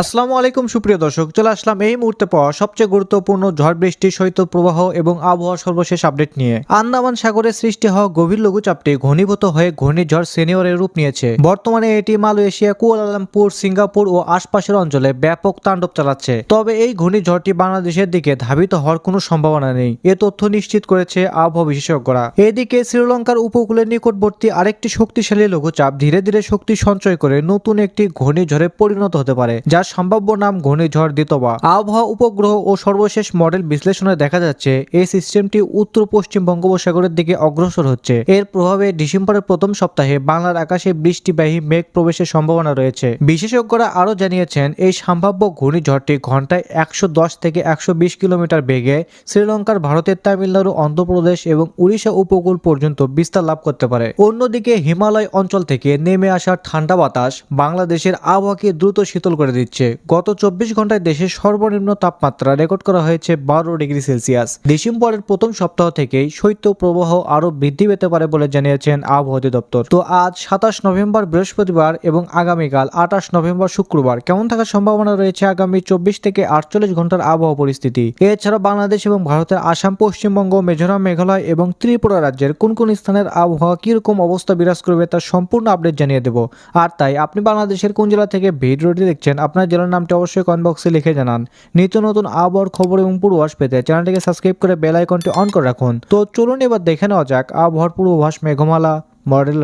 আসসালামু আলাইকুম, সুপ্রিয় দর্শক। চলে আসলাম এই মুহূর্তে পাওয়া সবচেয়ে গুরুত্বপূর্ণ ঝড় বৃষ্টি শৈত্য প্রবাহ এবং আবহাওয়া সর্বশেষ আপডেট নিয়ে। আন্দামান সাগরে সৃষ্টি হওয়া গভীর লঘুচাপটি ঘনীভূত হয়ে ঘূর্ণিঝড় সিনিয়রের রূপ নিয়েছে। বর্তমানে এটি মালয়েশিয়া, কুয়ালালামপুর, সিঙ্গাপুর ও আশপাশের অঞ্চলে ব্যাপক তাণ্ডব চালাচ্ছে। তবে এই ঘূর্ণিঝড়টি বাংলাদেশের দিকে ধাবিত হওয়ার কোনো সম্ভাবনা নেই। এ তথ্য নিশ্চিত করেছে আবহাওয়া বিশেষজ্ঞরা। এদিকে শ্রীলঙ্কার উপকূলের নিকটবর্তী আরেকটি শক্তিশালী লঘুচাপ ধীরে ধীরে শক্তি সঞ্চয় করে নতুন একটি ঘূর্ণিঝড়ে পরিণত হতে পারে যার সম্ভাব্য নাম ঘূর্ণিঝড় দিতবা আবহাওয়া উপগ্রহ ও সর্বশেষ মডেল বিশ্লেষণে দেখা যাচ্ছে, এই সিস্টেমটি উত্তর পশ্চিম বঙ্গোপসাগরের দিকে অগ্রসর হচ্ছে। এর প্রভাবে ডিসেম্বরের প্রথম সপ্তাহে বাংলার আকাশে বৃষ্টিবাহী মেঘ প্রবেশের সম্ভাবনা রয়েছে। বিশেষজ্ঞরা আরও জানিয়েছেন, এই সম্ভাব্য ঘূর্ণিঝড়টি ঘন্টায় একশো দশ থেকে একশো বিশ কিলোমিটার বেগে শ্রীলঙ্কার ভারতের তামিলনাড়ু, অন্ধ্রপ্রদেশ এবং উড়িষ্যা উপকূল পর্যন্ত বিস্তার লাভ করতে পারে। অন্যদিকে হিমালয় অঞ্চল থেকে নেমে আসা ঠান্ডা বাতাস বাংলাদেশের আবহাওয়াকে দ্রুত শীতল করে দিচ্ছে। গত চব্বিশ ঘন্টায় দেশের সর্বনিম্ন তাপমাত্রা রেকর্ড করা হয়েছে বারো ডিগ্রি সেলসিয়াস। ডিসেম্বরের প্রথম সপ্তাহ থেকেই শৈত্য প্রবাহ আরও বৃদ্ধি পেতে পারে বলে জানিয়েছেন আবহাওয়া অধিদপ্তর। তো আজ সাতাশ নভেম্বর বৃহস্পতিবার এবং আগামীকাল আঠাশ নভেম্বর শুক্রবার কেমন থাকার সম্ভাবনা রয়েছে আগামী চব্বিশ থেকে আটচল্লিশ ঘণ্টার আবহাওয়া পরিস্থিতি? এছাড়া বাংলাদেশ এবং ভারতের আসাম, পশ্চিমবঙ্গ, মিজোরাম, মেঘালয় এবং ত্রিপুরা রাজ্যের কোন কোন স্থানের আবহাওয়া কীরকম অবস্থা বিরাজ করবে তার সম্পূর্ণ আপডেট জানিয়ে দেব। আর তাই আপনি বাংলাদেশের কোন জেলা থেকে ভিডিওটি দেখছেন আপনার জেলার নামটি অবশ্যই কমেন্ট বক্সে লিখে জানান। নিত্য নতুন আবহাওয়ার খবর এবং পূর্বাভাস পেতে চ্যানেলটিকে সাবস্ক্রাইব করে বেল আইকনটি অন করে রাখুন। তো চলুন এবার দেখে নেওয়া যাক আবহাওয়ার পূর্বাভাস, মেঘমালা মডেল